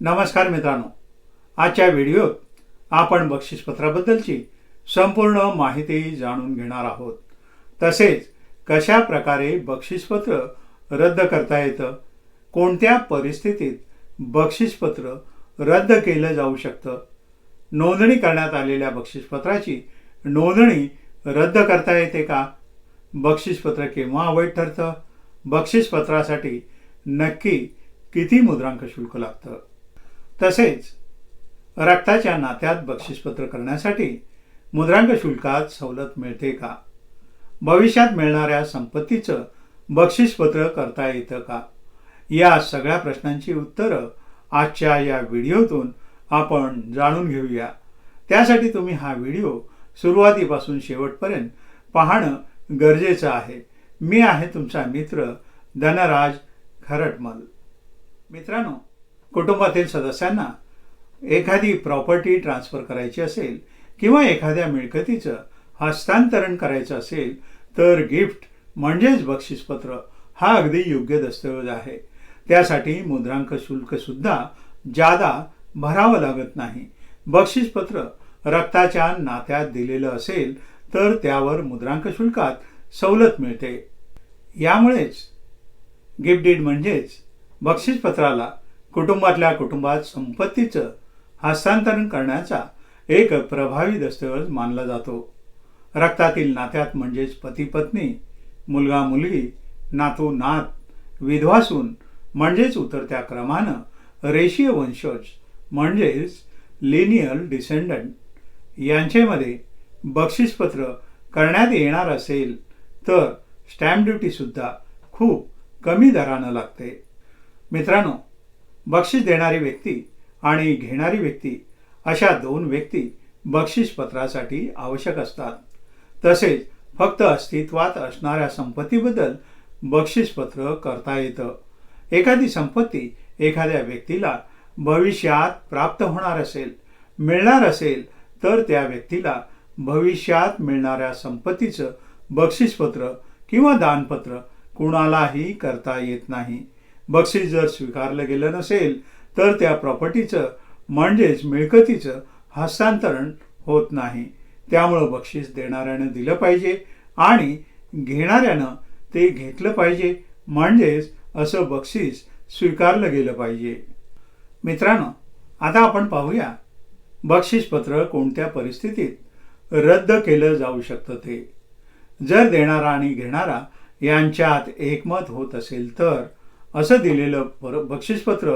नमस्कार मित्रांनो. आजच्या व्हिडिओत आपण बक्षीसपत्राबद्दलची संपूर्ण माहिती जाणून घेणार आहोत. तसेच कशा प्रकारे बक्षीसपत्र रद्द करता येतं? कोणत्या परिस्थितीत बक्षीसपत्र रद्द केलं जाऊ शकतं? नोंदणी करण्यात आलेल्या बक्षीसपत्राची नोंदणी रद्द करता येते का? बक्षीसपत्र केव्हा अवैध ठरतं? बक्षीसपत्रासाठी नक्की किती मुद्रांक शुल्क लागतं? तसेच रक्ताच्या नात्यात बक्षीसपत्र करण्यासाठी मुद्रांक शुल्कात सवलत मिळते का? भविष्यात मिळणाऱ्या संपत्तीचं बक्षीसपत्र करता येतं का? या सगळ्या प्रश्नांची उत्तरं आजच्या या व्हिडिओतून आपण जाणून घेऊया. त्यासाठी तुम्ही हा व्हिडिओ सुरुवातीपासून शेवटपर्यंत पाहणं गरजेचं आहे. मी आहे तुमचा मित्र धनराज खरटमल. मित्रांनो कुटुंबातील सदस्यांना एखादी प्रॉपर्टी ट्रान्सफर करायची असेल किंवा एखाद्या मिळकतीचं हस्तांतरण करायचं असेल तर गिफ्ट म्हणजेच बक्षीसपत्र हा अगदी योग्य दस्तऐवज आहे. त्यासाठी मुद्रांक शुल्कसुद्धा जादा भरावं लागत नाही. बक्षीसपत्र रक्ताच्या नात्यात दिलेलं असेल तर त्यावर मुद्रांक शुल्कात सवलत मिळते. यामुळेच गिफ्ट डीड म्हणजेच बक्षीसपत्राला कुटुंबातल्या कुटुंबात संपत्तीचं हस्तांतरण करण्याचा एक प्रभावी दस्तऐवज मानला जातो. रक्तातील नात्यात म्हणजेच पती पत्नी मुलगा मुलगी नातू नात विधवासून म्हणजेच उतरत्या क्रमानं रेशीय वंशज म्हणजेच लिनियल डिसेंडंट यांच्यामध्ये बक्षीसपत्र करण्यात येणार असेल तर स्टॅम्प ड्युटीसुद्धा खूप कमी दरानं लागते. मित्रांनो बक्षीस देणारी व्यक्ती आणि घेणारी व्यक्ती अशा दोन व्यक्ती बक्षीसपत्रासाठी आवश्यक असतात. तसेच फक्त अस्तित्वात असणाऱ्या संपत्तीबद्दल बक्षीसपत्र करता येतं. एखादी संपत्ती एखाद्या व्यक्तीला भविष्यात प्राप्त होणार असेल मिळणार असेल तर त्या व्यक्तीला भविष्यात मिळणाऱ्या संपत्तीचं बक्षीसपत्र किंवा दानपत्र कुणालाही करता येत नाही. बक्षीस जर स्वीकारलं गेलं नसेल तर त्या प्रॉपर्टीचं म्हणजेच मिळकतीचं हस्तांतरण होत नाही. त्यामुळं बक्षीस देणाऱ्यानं दिलं पाहिजे आणि घेणाऱ्यानं ते घेतलं पाहिजे. म्हणजेच असं बक्षीस स्वीकारलं गेलं पाहिजे. मित्रांनो आता आपण पाहूया बक्षीसपत्र कोणत्या परिस्थितीत रद्द केलं जाऊ शकतं ते. जर देणारा आणि घेणारा यांच्यात एकमत होत असेल तर असं दिलेलं पर बक्षीसपत्र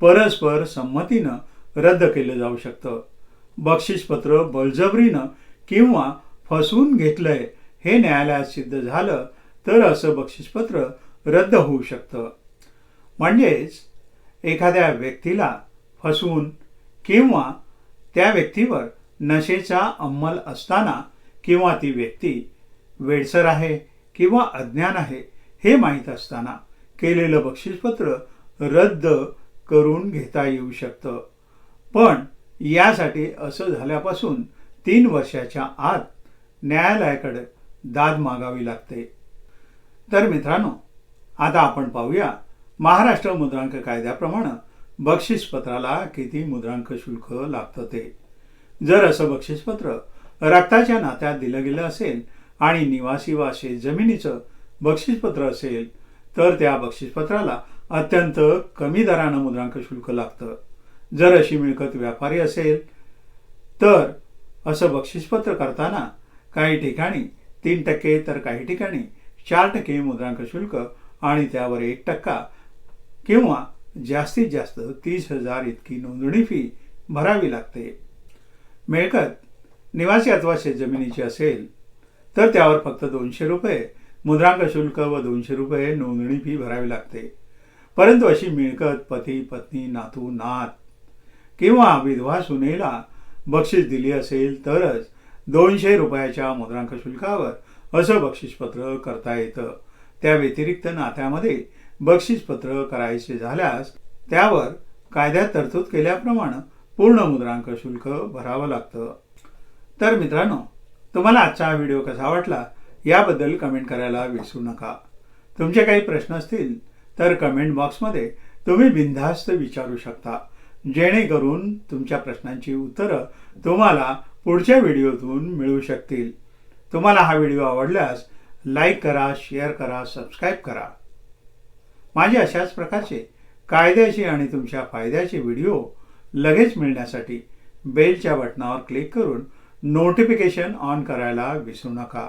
परस्पर संमतीनं रद्द केलं जाऊ शकतं. बक्षीसपत्र बळजबरीनं किंवा फसवून घेतलंय हे न्यायालयात सिद्ध झालं तर असं बक्षीसपत्र रद्द होऊ शकतं. म्हणजेच एखाद्या व्यक्तीला फसवून किंवा त्या व्यक्तीवर नशेचा अंमल असताना किंवा ती व्यक्ती वेडसर आहे किंवा अज्ञान आहे हे माहीत असताना केलेलं बक्षीसपत्र रद्द करून घेता येऊ शकतं. पण यासाठी असं झाल्यापासून तीन वर्षाच्या आत न्यायालयाकडे दाद मागावी लागते. तर मित्रांनो आता आपण पाहूया महाराष्ट्र मुद्रांक कायद्याप्रमाणे बक्षीसपत्राला किती मुद्रांक शुल्क लागतं ते. जर असं बक्षीसपत्र रक्ताच्या नात्यात दिलं गेलं असेल आणि निवासी वा जमिनीचं बक्षीसपत्र असेल तर त्या बक्षीसपत्राला अत्यंत कमी दरानं मुद्रांक शुल्क लागतं. जर अशी मिळकत व्यापारी असेल तर असं बक्षीसपत्र करताना काही ठिकाणी तीन टक्के तर काही ठिकाणी चार टक्के मुद्रांक शुल्क आणि त्यावर एक टक्का किंवा जास्तीत जास्त तीस हजार इतकी नोंदणी फी भरावी लागते. मिळकत निवासी अथवा शेतजमिनीची असेल तर त्यावर फक्त दोनशे रुपये मुद्रांक शुल्क व दोनशे रुपये नोंदणी फी भरावी लागते. परंतु अशी मिळकत पती पत्नी नातू नात किंवा विधवा सुनेला बक्षीस दिली असेल तरच दोनशे रुपयाच्या मुद्रांक शुल्कावर असं बक्षीसपत्र करता येतं. त्या व्यतिरिक्त नात्यामध्ये बक्षीसपत्र करायचे झाल्यास त्यावर कायद्यात तरतूद केल्याप्रमाणे पूर्ण मुद्रांक शुल्क भरावं लागतं. तर मित्रांनो तुम्हाला आजचा व्हिडिओ कसा वाटला? याबद्दल कमेंट करायला विसरू नका. तुमचे काही प्रश्न असतील तर कमेंट बॉक्समध्ये तुम्ही बिनधास्त विचारू शकता. जेणेकरून तुमच्या प्रश्नांची उत्तरं तुम्हाला पुढच्या व्हिडिओतून मिळू शकतील. तुम्हाला हा व्हिडिओ आवडल्यास लाईक करा शेअर करा सबस्क्राईब करा. माझे अशाच प्रकारचे कायद्याचे आणि तुमच्या फायद्याचे व्हिडिओ लगेच मिळण्यासाठी बेलच्या बटनावर क्लिक करून नोटिफिकेशन ऑन करायला विसरू नका.